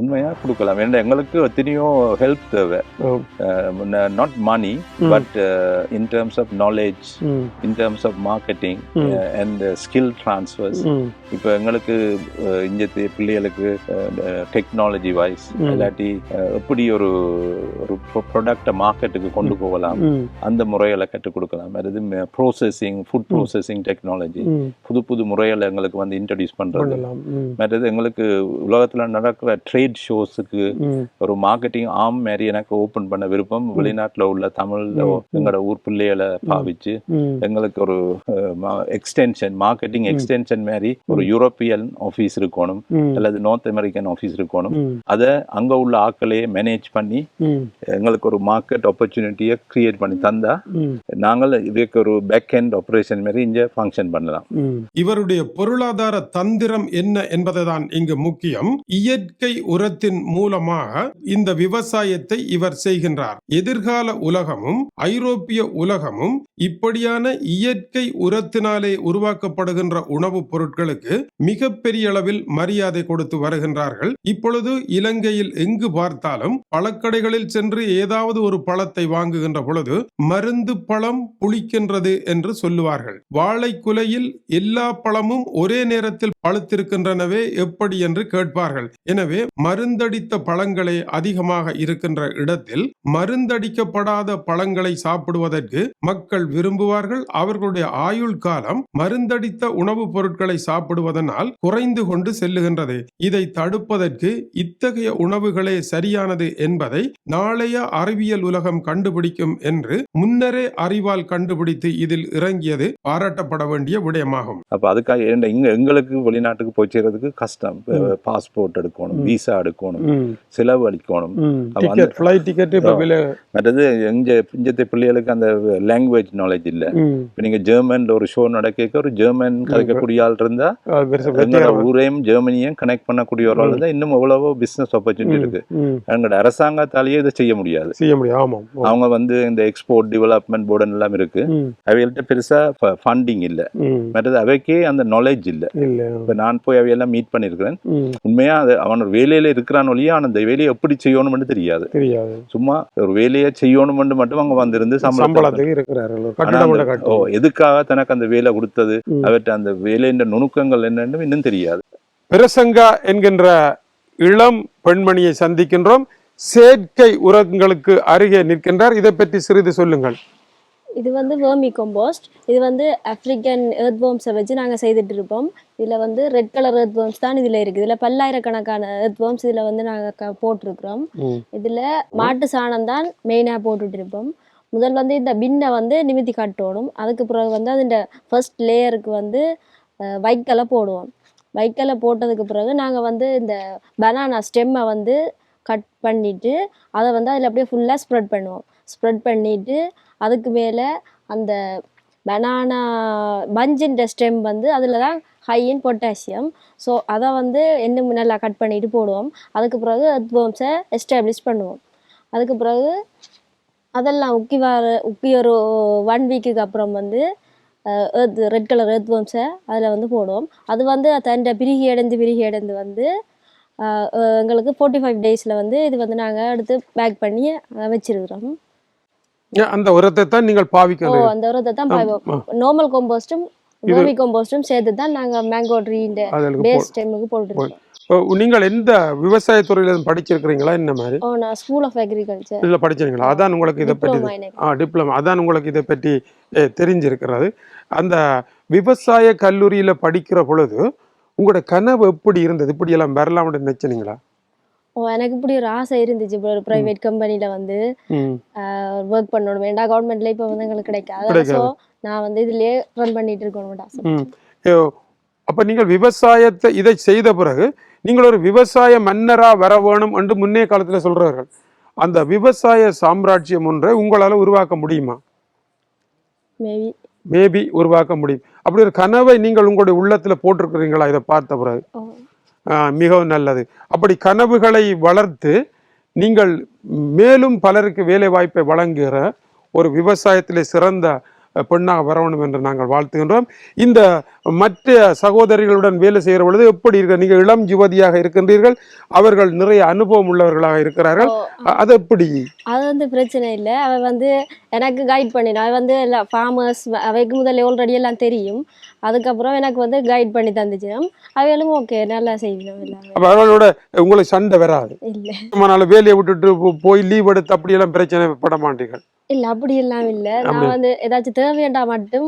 உண்மையா? கொடுக்கலாம். ஏன்னா எங்களுக்கு எத்தனையோ ஹெல்ப் தேவை. Not money. But in terms of knowledge in terms of marketing. And skill transfers இப்போ எங்களுக்கு இஞ்சத்து பிள்ளைகளுக்கு டெக்னாலஜி வைஸ். இல்லாட்டி எப்படி ஒரு ஒரு ப்ராடக்டை மார்க்கெட்டுக்கு கொண்டு போகலாம் அந்த முறைகளை கற்றுக் கொடுக்கலாம். அது ப்ரோசஸிங் ஃபுட் ப்ரோசஸிங் டெக்னாலஜி. புது புது முறைகளை எங்களுக்கு வந்து இன்ட்ரடியூஸ் ம், மற்றது எங்களுக்கு உலகத்துல நடக்கிற ட்ரேட் ஷோஸுக்கு ம், ஒரு மார்க்கெட்டிங் ஆம் மாதிரி எனக்கு ஓபன் பண்ண விருப்பம். வெளிநாட்டுல உள்ள தமிழ். எங்களோட ஊர் பிள்ளைகளை பாவிச்சு எங்களுக்கு ஒரு எக்ஸ்டென்ஷன் மார்க்கெட்டிங் எக்ஸ்டென்ஷன் மாதிரி ஒரு யூரோப்பியன் ஆஃபீஸ் இருக்கணும். அல்லது நார்த் அமெரிக்கன் ஆஃபீஸ் இருக்கணும். அதை அங்க உள்ள ஆட்களையே மேனேஜ் பண்ணி எங்களுக்கு ஒரு மார்க்கெட் ஆப்பர்ச்சுனிட்டியை கிரியேட் பண்ணி தந்தா நாங்கள் இதுக்கு ஒரு பேக் எண்ட் ஆப்ரேஷன் மாதிரி இங்க ஃபங்க்ஷன் பண்ணலாம். இவருடைய பொருளாதார தந்திரம் என்ன என்பதுதான் இங்கு முக்கியம். இயற்கை உரத்தின் மூலமாக இந்த விவசாயத்தை இவர் செய்கின்றார். எதிர்கால உலகமும் ஐரோப்பிய உலகமும் இப்படியான இயற்கை உரத்தினாலே உருவாக்கப்படுகின்ற உணவுப் பொருட்களுக்கு மிகப்பெரிய அளவில் மரியாதை கொடுத்து வருகின்றார்கள். இப்பொழுது இலங்கையில் எங்கு பார்த்தாலும் பழக்கடைகளில் சென்று ஏதாவது ஒரு பழத்தை வாங்குகின்ற பொழுது மருந்து பழம் புளிக்கின்றது என்று சொல்லுவார்கள். வாழை குலையில் எல்லா பழமும் ஒரே நேரத்தில் பழுத்திருக்கின்றனவே எப்படி என்று கேட்பார்கள். எனவே மருந்தடித்த பழங்களே அதிகமாக இருக்கின்ற இடத்தில் மருந்தடிக்கப்படாத பழங்களை சாப்பிடுவதற்கு மக்கள் விரும்புவார்கள். அவர்களுடைய ஆயுள் காலம் மருந்தடித்த உணவுப் பொருட்களை சாப்பிடுவதனால் குறைந்து கொண்டு செல்லுகின்றது. இதை தடுப்பதற்கு இத்தகைய உணவுகளே சரியானது என்பதை நாளைய அறிவியல் உலகம் கண்டுபிடிக்கும் என்று முன்னரே அறிவால் கண்டுபிடித்து இதில் இறங்கியது பாராட்டப்பட வேண்டிய விடயமாகும். அப்ப அதுக்காக எங்களுக்கு வெளிநாட்டுக்கு போய் சேர்றதுக்கு கஷ்டம். பாஸ்போர்ட் எடுக்கணும் விசா இப்போ ஆ. விலை மற்றது எங்க பிஞ்சத்தை பிள்ளைகளுக்கு அந்த லாங்குவேஜ் நாலேஜ் இல்ல. இப்ப நீங்க ஜெர்மன்ல ஒரு ஷோ நடக்க ஒரு ஜெர்மன் கதைக்கக்கூடிய ஆள் இருந்தா எங்களோட ஊரையும் ஜெர்மனியும் கனெக்ட் பண்ணக்கூடிய ஒரு ஆள் இருந்தா இன்னும் எவ்வளவோ பிசினஸ் ஆப்பர்ச்சுனிட்டி இருக்கு. எங்களோட அரசாங்கத்தாலேயே இதை செய்ய முடியாது. செய்ய முடியும். அவங்க வந்து இந்த எக்ஸ்போர்ட் டெவலப்மெண்ட் போர்டு எல்லாம் இருக்கு. அவைகள்ட்ட பெருசா ஃபண்டிங் இல்ல. மற்றது அவைக்கே அந்த நாலேஜ் இல்ல. இப்ப நான் போய் அவையெல்லாம் மீட் பண்ணிருக்கிறேன். உண்மையா அது அவன் ஒரு வேலையில இருக்கிறான் ஒழிய ஆனா அந்த வேலையை எப்படி செய்யணும்னு தெரியாது. தெரியாது. சும்மா ஒரு வேலையை செய்யணும்னு மட்டும் அவங்க வந்திருந்து சம்பளத்துக்கு இருக்கிறார்கள் ஓ எதுக்காக தனக்கு அந்த வேலை கொடுத்தது. அவற்றை அந்த வேலையின் நுணுக்கங்கள் என்னன்னு இன்னும் தெரியாது. பிரசங்கா என்கின்ற இளம் பெண்மணியை சந்திக்கின்றோம். செயற்கை உரங்களுக்கு அருகே நிற்கின்றார். இதை பற்றி சிறிது சொல்லுங்கள். இது வந்து வேர்மி கம்போஸ்ட் இது வந்து ஆப்ரிக்கன் எர்த் worms-அ வச்சு நாங்கள் செய்துட்டு இருப்போம் இதில் வந்து ரெட் கலர் எர்த் worms தான் இதில் இருக்குது இதில் பல்லாயிரக்கணக்கான எர்த் worms இதில் வந்து நாங்கள் போட்டிருக்கிறோம். இதில் மாட்டு சாணம் தான் மெயினாக போட்டுட்டு இருப்போம் முதல் வந்து இந்த பின்னை வந்து நிமித்தி கட்டணும் அதுக்கு பிறகு வந்து அதிൻ്റെ ஃபர்ஸ்ட் லேயருக்கு வந்து வைக்கலை போடுவோம். வைக்கலை போட்டதுக்கு பிறகு நாங்கள் வந்து இந்த பனானா ஸ்டெம்மை வந்து கட் பண்ணிவிட்டு அதை வந்து அதில் அப்படியே ஃபுல்லாக ஸ்ப்ரெட் பண்ணுவோம். ஸ்ப்ரெட் பண்ணிவிட்டு அதுக்கு மேலே அந்த பனானா பஞ்சின் ஸ்டெம் வந்து அதில் தான் ஹை இன் பொட்டாசியம் ஸோ அதை வந்து இன்னும் நல்லா கட் பண்ணிட்டு போடுவோம். அதுக்கு பிறகு எர்த்வர்ம்ஸை எஸ்டாப்ளிஷ் பண்ணுவோம். அதுக்கு பிறகு அதெல்லாம் உக்கி வர உக்கி ஒரு ஒன் வீக்குக்கு அப்புறம் வந்து ஏர்த் ரெட் கலர் எர்த்வர்ம்ஸை அதில் வந்து போடுவோம். அது வந்து தண்டை பிரிகி அடைந்து பிரிகி அடைந்து வந்து எங்களுக்கு ஃபோர்ட்டி ஃபைவ் டேஸில் வந்து இது வந்து நாங்கள் எடுத்து பேக் பண்ணி வச்சுருக்குறோம் வச்சிருக்கிறோம். அந்த உரத்தை தான் நீங்கள் ஓ பாவிக்கிறது அந்த உரத்தை தான். நார்மல் கம்போஸ்டும் வேர்மி கம்போஸ்டும் சேர்த்து தான் நாங்கள் மேங்கோ ட்ரீன்ற பேஸ் டைமுக்கு போட்டுருக்கோம் நீங்கள் எந்த விவசாயத்துறையில இருந்து படிச்சிருக்கிறீங்களா? என்ன மாதிரி? ஓ நான் ஸ்கூல் ஆஃப் அக்ரிகல்ச்சர் இதில் படிச்சிருக்கீங்களா? அதான் உங்களுக்கு இதை பற்றி ஆ டிப்ளமா அதான் உங்களுக்கு இதை பற்றி தெரிஞ்சிருக்கிறது. அந்த விவசாய கல்லூரியில படிக்கிற பொழுது உங்களோட கனவு எப்படி இருந்தது? இப்படி எல்லாம் வரலாம்னு நினைச்சீங்களா? எனக்கு இப்படி ஒரு ஆசை இருந்துச்சு. இப்போ ஒரு ப்ரைவேட் கம்பெனியில் வந்து ஒர்க் பண்ணணும். வேண்டாம் கவர்மெண்ட்ல இப்போ வந்து எங்களுக்கு கிடைக்காது. ஸோ நான் வந்து இதுலயே ரன் பண்ணிட்டு இருக்கணும் அப்ப நீங்கள் விவசாயத்தை இதை செய்த பிறகு நீங்கள் ஒரு விவசாய மன்னரா வர வேணும் என்று முன்னே காலத்துல சொல்றார்கள். அந்த விவசாய சாம்ராஜ்யம் ஒன்றை உங்களால உருவாக்க முடியுமா? மேபி மேபி உருவாக்க முடியும். அப்படி ஒரு கனவை நீங்கள் உங்களுடைய உள்ளத்துல போட்டிருக்கிறீங்களா? இதை பார்த்த பிறகு. மிகவும் நல்லது. அப்படி கனவுகளை வளர்த்து நீங்கள் மேலும் பலருக்கு வேலை வாய்ப்பை வழங்குகிற ஒரு விவசாயத்திலே சிறந்த பெண்ணாக வரணும் என்று நாங்கள் வாழ்த்துகின்றோம். இந்த மற்ற சகோதரிகளுடன் வேலை செய்கிற பொழுது எப்படி இருக்க நீங்கள் இளம் யுவதியாக இருக்கின்றீர்கள் அவர்கள் நிறைய அனுபவம் உள்ளவர்களாக இருக்கிறார்கள். அது எப்படி? அது வந்து பிரச்சனை இல்லை. அவ வந்து எனக்கு கைட் பண்ணினா அவ வந்து ஃபார்மர்ஸ் அவைக்கு முதல்ல ஆல்ரெடி எல்லாம் தெரியும். அதுக்கப்புறம் எனக்கு வந்து கைட் பண்ணி தந்துச்சு. அவைகளும் ஓகே நல்லா எல்லாமே அப்ப உங்களுக்கு சண்டை வராது. இல்லை. வேலையை விட்டுட்டு போய் லீவ் எடுத்து அப்படியெல்லாம் பிரச்சனை பட மாட்டீர்கள். இல்லை அப்படி எல்லாம் இல்லை. நான் வந்து ஏதாச்சும் தேவையாண்டா மட்டும்.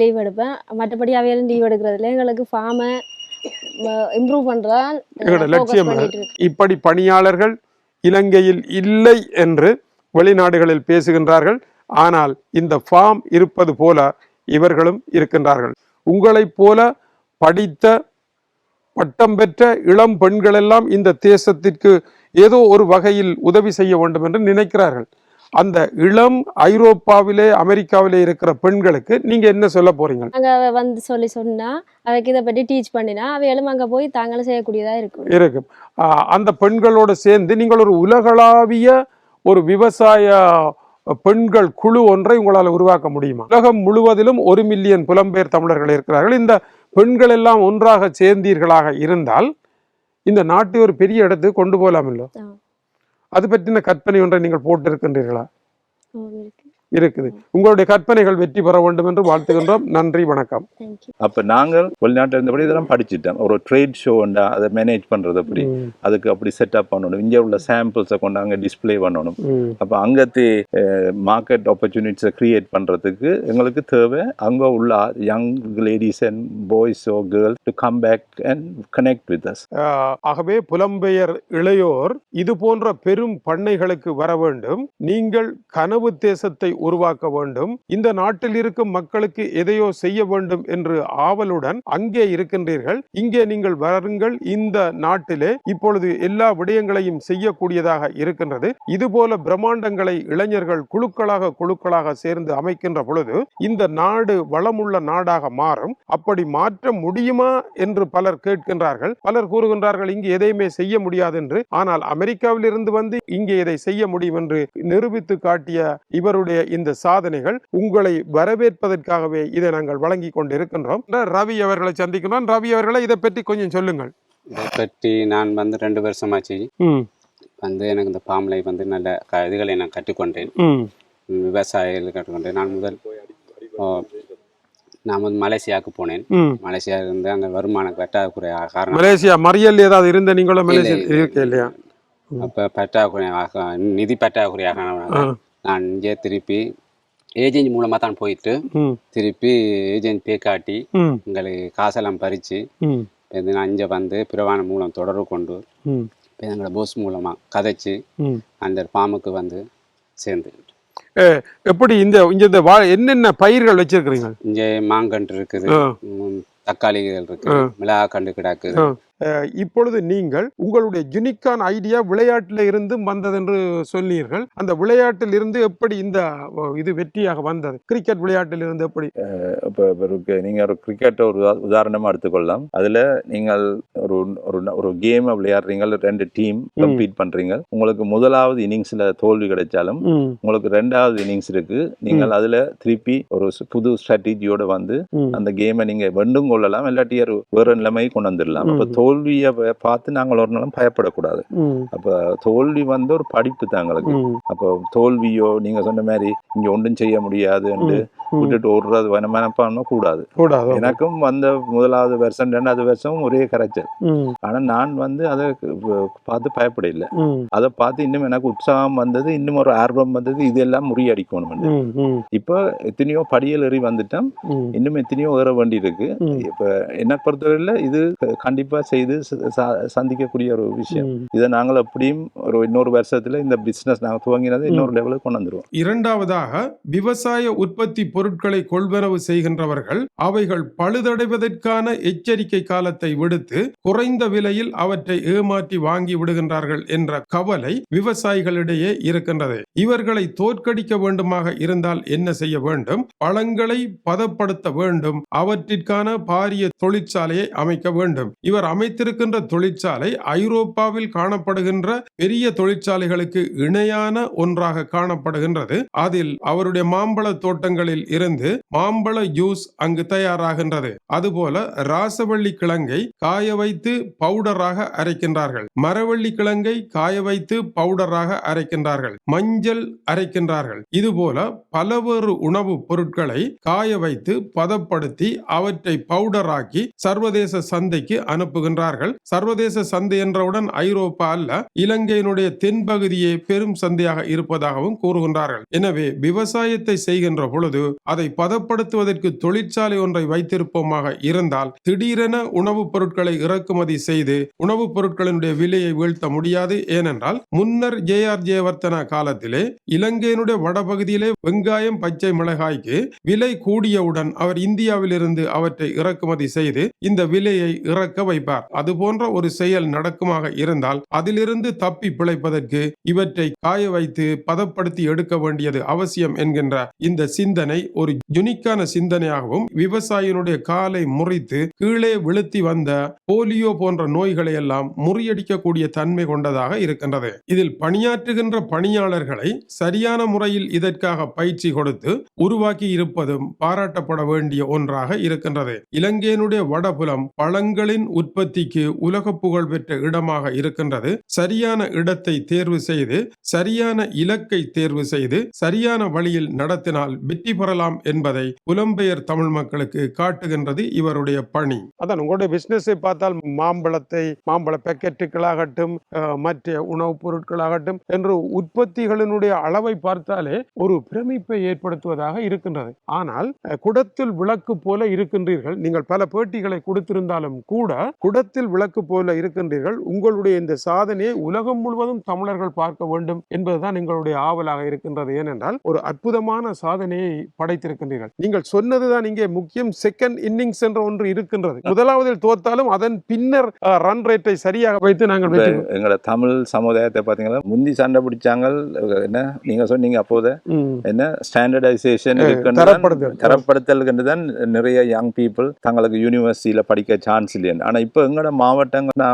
லீவ் எடுப்பேன். மற்றபடி அவையிலும் லீவ் எடுக்கிறதுல எங்களுக்கு ஃபார்மை இம்ப்ரூவ் எங்களோட லட்சியம் இப்படி பணியாளர்கள் இலங்கையில் இல்லை என்று வெளிநாடுகளில் பேசுகின்றார்கள். ஆனால் இந்த ஃபார்ம் இருப்பது போல இவர்களும் இருக்கின்றார்கள். உங்களைப் போல படித்த பட்டம் பெற்ற இளம் பெண்கள் எல்லாம் இந்த தேசத்திற்கு ஏதோ ஒரு வகையில் உதவி செய்ய வேண்டும் என்று நினைக்கிறார்கள். அந்த இளம் ஐரோப்பாவிலே அமெரிக்காவிலே இருக்கிற பெண்களுக்கு நீங்க என்ன சொல்ல போறீங்க? அங்கே அவ வந்து சொல்லி சொன்னா அவைக்கு இதை பற்றி டீச் பண்ணினா அவைகளும் அங்கே போய் தாங்களும் செய்யக்கூடியதா இருக்கும். இருக்கும். ஆஹ் அந்த பெண்களோட சேர்ந்து நீங்கள் ஒரு உலகளாவிய ஒரு விவசாய பெண்கள் குழு ஒன்றை உங்களால் உருவாக்க முடியுமா? உலகம் முழுவதிலும் ஒரு மில்லியன் புலம்பெயர் தமிழர்கள் இருக்கிறார்கள். இந்த பெண்கள் எல்லாம் ஒன்றாக சேர்ந்தீர்களாக இருந்தால் இந்த நாட்டை ஒரு பெரிய இடத்துக்கு கொண்டு போகலாமல்லோ? ஆ. அது பற்றின கற்பனை ஒன்றை நீங்கள் போட்டிருக்கின்றீர்களா? இருக்கு இருக்குது. உங்களுடைய கற்பனைகள் வெற்றி பெற வேண்டும் என்று வாழ்த்துகின்றோம். நன்றி வணக்கம். அப்ப நாங்கள் வெளிநாட்டில் இருந்தபடி இதெல்லாம் படிச்சுட்டோம் ஒரு ட்ரேட் ஷோ உண்டா அதை மேனேஜ் பண்றது அப்படி. அதுக்கு அப்படி செட்டப் பண்ணணும். இங்கே உள்ள சாம்பிள்ஸை கொண்டு அங்கே டிஸ்ப்ளே பண்ணணும். அப்போ அங்கத்து மார்க்கெட் ஆப்பர்ச்சுனிட்டிஸை கிரியேட் பண்ணுறதுக்கு எங்களுக்கு தேவை. அங்கே உள்ள young ladies and boys or girls to come back and connect with us ah ஆகவே புலம்பெயர் இளையோர் இது போன்ற பெரும் பண்ணைகளுக்கு வர வேண்டும். நீங்கள் கனவு தேசத்தை உருவாக்க வேண்டும். இந்த நாட்டில் இருக்கும் மக்களுக்கு எதையோ செய்ய வேண்டும் என்று ஆவலுடன் அங்கே இருக்கின்றீர்கள். இங்கே நீங்கள் வருங்கள். இந்த நாட்டிலே இப்பொழுது எல்லா விடயங்களையும் செய்யக்கூடியதாக இருக்கின்றது. இதுபோல பிரம்மாண்டங்களை இளைஞர்கள் குழுக்களாக குழுக்களாக சேர்ந்து அமைக்கின்ற பொழுது இந்த நாடு வளமுள்ள நாடாக மாறும். அப்படி மாற்ற முடியுமா என்று பலர் கேட்கின்றார்கள். பலர் கூறுகின்றார்கள் இங்கு எதையுமே செய்ய முடியாது என்று ஆனால் அமெரிக்காவில் இருந்து வந்து இங்கே இதை செய்ய முடியும் என்று நிரூபித்து காட்டிய இவருடைய இந்த சாதனைகள் உங்களை வரவேற்பதற்காகவே இதை நாங்கள் வழங்கி கொண்டிருக்கின்றோம். ரவி அவர்களை சந்திக்கின்றோம். ரவி அவர்களை இதை பற்றி கொஞ்சம் சொல்லுங்கள். இதை பற்றி நான் வந்து ரெண்டு வருஷமாச்சு. வந்து எனக்கு இந்த பாம்பளை வந்து நல்ல க இதுகளை நான் கற்றுக்கொண்டேன். விவசாயிகள் கற்றுக்கொண்டேன். நான் முதல் நான் வந்து மலேசியாவுக்கு போனேன். மலேசியா இருந்து அங்கே வருமானம் பற்றாக்குறை காரணம். மலேசியா மறியல் ஏதாவது இருந்த நீங்களும் மலேசியா. இருக்க இல்லையா? அப்போ பற்றாக்குறையாக நிதி பற்றாக்குறையாக. நான் இங்கே திருப்பி ஏஜென்ட் மூலமாக தான் போயிட்டு திருப்பி ஏஜென்ட் பே காட்டி எங்களுக்கு காசெல்லாம் பறித்து ம். இது நான் இங்கே வந்து பிரவான மூலம் தொடர்பு கொண்டு எங்களோட போஸ் மூலமாக கதைச்சு அந்த ஃபார்முக்கு வந்து சேர்ந்து. எப்படி இந்த இங்க இந்த வா என்னென்ன பயிர்கள் வச்சிருக்கிறீங்க? இங்கே மாங்கன்று இருக்குது தக்காளிகள் இருக்கு மிளகா கண்டு கிடக்குது இப்பொழுது நீங்கள் உங்களுடைய யுனிக்கான ஐடியா விளையாட்டில் இருந்து வந்தது என்று சொன்னீர்கள். அந்த விளையாட்டில் இருந்து எப்படி இந்த இது வெற்றியாக வந்தது? கிரிக்கெட் விளையாட்டில் இருந்து எப்படி? இப்போ நீங்கள் ஒரு கிரிக்கெட்டை ஒரு உதா- உதாரணமா எடுத்துக்கொள்ளலாம். அதில் நீங்கள் ஒரு ஒரு ஒரு கேமை விளையாடுறீங்க ரெண்டு டீம் கம்ப்ளீட் பண்றீங்க உங்களுக்கு முதலாவது இன்னிங்ஸில் தோல்வி கிடைச்சாலும் உங்களுக்கு ரெண்டாவது இன்னிங்ஸ் இருக்கு. நீங்கள் அதுல திருப்பி ஒரு புது ஸ்ட்ராட்டஜியோட வந்து அந்த கேமை நீங்க வெண்டும் கொள்ளலாம் இல்லாட்டி ஒரு வேற நிலைமை கொண்டு வந்துடலாம். அப்ப. தோல்வியை பார்த்து நாங்கள் ஒரு நாளும் பயப்படக்கூடாது. அப்ப தோல்வி வந்து ஒரு படிப்பு தாங்களுக்கு ம், அப்போ தோல்வியோ நீங்க சொன்ன மாதிரி இங்க ஒன்றும் செய்ய முடியாதுன்னு ம். விட்டுட்டு ஓடுறது மனப்பான்மை கூடாது. எனக்கும் வந்த முதலாவது வருஷம் ரெண்டாவது வருஷம் ஒரே கரைச்சல். ஆனா நான் வந்து அதை பார்த்து பயப்படல. ம், அதை பார்த்து இன்னும் எனக்கு உற்சாகம் வந்தது இன்னும் ஒரு ஆர்வம் வந்தது இதெல்லாம் முறியடிக்கணும் இப்போ எத்தனையோ படியல் ஏறி வந்துட்டோம். இன்னும் எத்தனையோ ஏற வேண்டி இருக்கு. இப்ப என்ன பொறுத்தவரையில இது கண்டிப்பா செய்து சந்திக்கக்கூடிய ஒரு விஷயம். இதை நாங்கள் எப்படியும் ஒரு இன்னொரு வருஷத்துல இந்த பிசினஸ் நாங்கள் துவங்கினது இன்னொரு லெவலுக்கு கொண்டு வந்துருவோம். இரண்டாவதாக விவசாய உற்பத்தி பொருட்களை கொள்வனவு செய்கின்றவர்கள் அவைகள் பழுதடைவதற்கான எச்சரிக்கை காலத்தை விடுத்து குறைந்த விலையில் அவற்றை ஏமாற்றி வாங்கி விடுகின்றார்கள் என்ற கவலை விவசாயிகளிடையே இருக்கின்றது. இவர்களை தோற்கடிக்க வேண்டுமாக இருந்தால் என்ன செய்ய வேண்டும்? பழங்களை பதப்படுத்த வேண்டும். அவற்றிற்கான பாரிய தொழிற்சாலையை அமைக்க வேண்டும். இவர் அமைத்து அமைத்திருக்கின்ற தொழிற்சாலை ஐரோப்பாவில் காணப்படுகின்ற பெரிய தொழிற்சாலைகளுக்கு இணையான ஒன்றாக காணப்படுகின்றது. அதில் அவருடைய மாம்பழ தோட்டங்களில் இருந்து மாம்பழ ஜூஸ் அங்கு தயாராகின்றது. அதுபோல ராசவள்ளி கிழங்கை காய வைத்து பவுடராக அரைக்கின்றார்கள். மரவள்ளி கிழங்கை காய வைத்து பவுடராக அரைக்கின்றார்கள். மஞ்சள் அரைக்கின்றார்கள். இதுபோல பலவேறு உணவு பொருட்களை காய வைத்து பதப்படுத்தி அவற்றை பவுடராக்கி சர்வதேச சந்தைக்கு சென்றார்கள் சர்வதேச சந்தை என்றவுடன் ஐரோப்பா அல்ல இலங்கையினுடைய தென்பகுதியே பெரும் சந்தையாக இருப்பதாகவும் கூறுகின்றார்கள். எனவே விவசாயத்தை செய்கின்ற பொழுது அதை பதப்படுத்துவதற்கு தொழிற்சாலை ஒன்றை வைத்திருப்போமாக இருந்தால் திடீரென உணவுப் பொருட்களை இறக்குமதி செய்து உணவுப் பொருட்களினுடைய விலையை வீழ்த்த முடியாது. ஏனென்றால் முன்னர் ஜே ஆர் ஜெயவர்த்தன காலத்திலே இலங்கையினுடைய வடபகுதியிலே வெங்காயம் பச்சை மிளகாய்க்கு விலை கூடியவுடன் அவர் இந்தியாவிலிருந்து அவற்றை இறக்குமதி செய்து இந்த விலையை இறக்க வைப்பார். அது போன்ற ஒரு செயல் நடக்குமாக இருந்தால் அதிலிருந்து தப்பி பிழைப்பதற்கு இவற்றை காய வைத்து பதப்படுத்தி எடுக்க வேண்டியது அவசியம் என்கின்ற இந்த சிந்தனை ஒரு யுனிக்கான சிந்தனையாகவும் விவசாயினுடைய காலை முறித்து கீழே விழுத்தி வந்த போலியோ போன்ற நோய்களை எல்லாம் முறியடிக்கக்கூடிய தன்மை கொண்டதாக இருக்கின்றது. இதில் பணியாற்றுகின்ற பணியாளர்களை சரியான முறையில் இதற்காக பயிற்சி கொடுத்து உருவாக்கி இருப்பதும் பாராட்டப்பட வேண்டிய ஒன்றாக இருக்கின்றது. இலங்கையினுடைய வடபுலம் பழங்களின் உற்பத்தி உற்பத்திக்கு உலக புகழ் பெற்ற இடமாக இருக்கின்றது. சரியான இடத்தை தேர்வு செய்து சரியான இலக்கை தேர்வு செய்து சரியான வழியில் நடத்தினால் வெற்றி பெறலாம் என்பதை புலம்பெயர் தமிழ் மக்களுக்கு காட்டுகின்றது இவருடைய பணி. அதான் உங்களுடைய பிசினஸை பார்த்தால் மாம்பழத்தை மாம்பழ பேக்கெட்டுகளாகட்டும் மற்ற உணவுப் பொருட்களாகட்டும் என்று உற்பத்திகளினுடைய அளவை பார்த்தாலே ஒரு பிரமிப்பை ஏற்படுத்துவதாக இருக்கின்றது. ஆனால் குடத்தில் விளக்கு போல இருக்கின்றீர்கள். நீங்கள் பல பேட்டிகளை கொடுத்திருந்தாலும் கூட குடத்தில் விளக்கு போல இருக்கின்றீர்கள். உங்களுடைய இந்த சாதனையை உலகம் முழுவதும் தமிழர்கள் பார்க்க வேண்டும் என்பதுதான் எங்களுடைய ஆவலாக இருக்கின்றது. ஏனென்றால் ஒரு அற்புதமான சாதனையை படைத்திருக்கின்றீர்கள். நீங்கள் சொன்னதுதான் இங்கே முக்கியம். செகண்ட் இன்னிங்ஸ் என்ற ஒன்று இருக்கின்றது. முதலாவதில் தோத்தாலும் அதன் பின்னர் ரன் ரேட்டை சரியாக வைத்து நாங்கள். எங்களோட தமிழ் சமுதாயத்தை பார்த்தீங்கன்னா முந்தி சண்டை பிடிச்சாங்க என்ன? நீங்க சொன்னீங்க அப்போது. என்ன? ஸ்டாண்டர்டைசேஷன் தரப்படுத்தல். தரப்படுத்தல் தான் நிறைய யங் பீப்புள் தங்களுக்கு யூனிவர்சிட்டியில படிக்க சான்ஸ் இல்லைன்னு ஆனா இப்போ எங்களோட மாவட்டங்கள்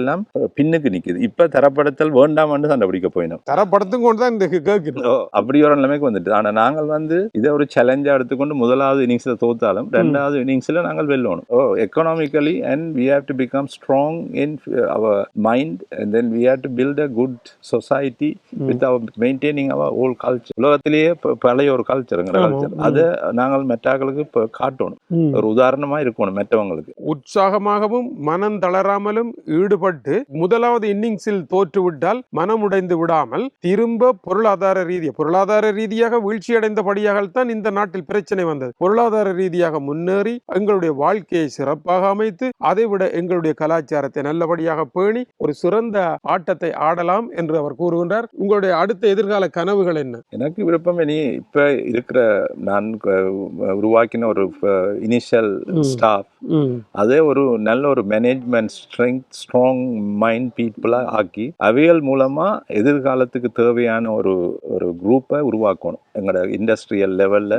எல்லாம் பின்னுக்கு நிக்குது. இப்ப தரப்படுத்தல் வேண்டாம்னு சண்டை பிடிக்க போயினோம். தரப்படுத்தும் கொண்டு தான் இந்த கேட்கிறோம். ஓ, அப்படி ஒரு நிலைமைக்கு வந்துட்டு ஆனா நாங்கள் வந்து இதை ஒரு சேலஞ்சா எடுத்துக்கொண்டு முதலாவது இன்னிங்ஸ்ல தோத்தாலும் ரெண்டாவது இன்னிங்ஸ்ல நாங்கள் வெல்லணும். ஓ economically and we have to become strong in our mind and then we have to build a good society with our maintaining our whole culture உலகத்திலேயே பழைய ஒரு கல்ச்சருங்கிற கல்ச்சர். அதை நாங்கள் மெட்டாக்களுக்கு இப்போ காட்டணும். ஒரு உதாரணமா இருக்கணும் மெட்டவங்களுக்கு. உற்சாகமாகவும் மனம் தளராமலும் ஈடுபட்டு முதலாவது இன்னிங்ஸில் தோற்றுவிட்டால் மனம் உடைந்து விடாமல் திரும்ப பொருளாதார ரீதியாக பொருளாதார ரீதியாக வீழ்ச்சியடைந்தபடியாகத்தான் இந்த நாட்டில் பிரச்சனை வந்தது பொருளாதார ரீதியாக முன்னேறி எங்களுடைய வாழ்க்கையை சிறப்பாக அமைத்து அதைவிட எங்களுடைய கலாச்சாரத்தை நல்லபடியாக பேணி ஒரு சிறந்த ஆட்டத்தை ஆடலாம் என்று அவர் கூறுகின்றார் உங்களுடைய அடுத்த எதிர்கால கனவுகள் என்ன எனக்கு விருப்பம் இனி இப்ப இருக்கிற நான் உருவாக்கின ஒரு இனிஷியல். ஸ்டாஃப். அதே ஒரு நல்ல ஒரு மேனேஜ்மெண்ட் ஸ்ட்ரெங்க் ஸ்ட்ராங் மைண்ட் பீப்புளாக ஆக்கி அவைகள் மூலமா எதிர்காலத்துக்கு தேவையான ஒரு ஒரு குரூப்பை உருவாக்கணும். எங்களோட இண்டஸ்ட்ரியல் லெவல்ல.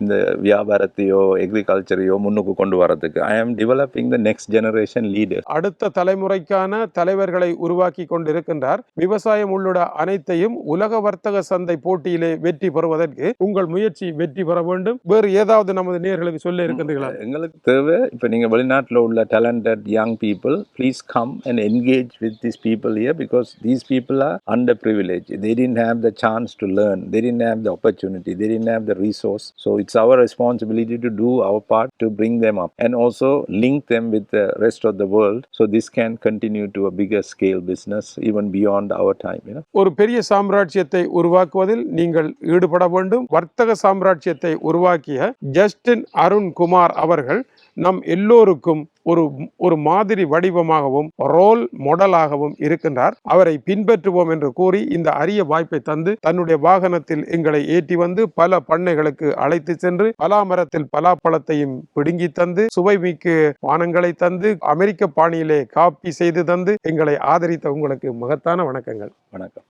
இந்த வியாபாரத்தையோ எக்ரிகல்ச்சரையோ முன்னுக்கு கொண்டு வரதுக்கு I am developing the next generation leader அடுத்த தலைமுறைக்கான தலைவர்களை உருவாக்கி கொண்டிருக்கின்றார். விவசாயம் உள்ளிட அனைத்தையும் உலக வர்த்தக சந்தை போட்டியிலே வெற்றி பெறுவதற்கு உங்கள் முயற்சி வெற்றி பெற வேண்டும். வேறு ஏதாவது நமது நேர்களுக்கு சொல்ல இருக்கின்றீர்களா எங்களுக்கு தேவை இப்போ நீங்கள் வெளிநாட்டில் உள்ள talented young people please come and engage with this people here because these people are under privilege they then have the chance to learn they then have the opportunity they then have the resource so it's our responsibility to do our part to bring them up and also link them with the rest of the world so this can continue to a bigger scale business even beyond our time ஒரு பெரிய சாம்ராஜ்யத்தை உருவாக்குவதில் நீங்கள் ஈடுபட வேண்டும் வர்த்தக சாம்ராஜ்யத்தை உருவாக்கிய ஜஸ்டின் அருண்குமார் அவர்கள் நம் எல்லோருக்கும் ஒரு ஒரு மாதிரி வடிவமாகவும் ரோல் மாடலாகவும் இருக்கின்றார். அவரை பின்பற்றுவோம் என்று கூறி இந்த அரிய வாய்ப்பை தந்து தன்னுடைய வாகனத்தில் எங்களை ஏற்றி வந்து பல பண்ணைகளுக்கு அழைத்து சென்று பலாமரத்தில் பலாப்பழத்தையும் பிடுங்கி தந்து சுவைமிக்கு பானங்களை தந்து அமெரிக்க பாணியிலே காப்பி செய்து தந்து எங்களை ஆதரித்த உங்களுக்கு மகத்தான வணக்கங்கள். வணக்கம்.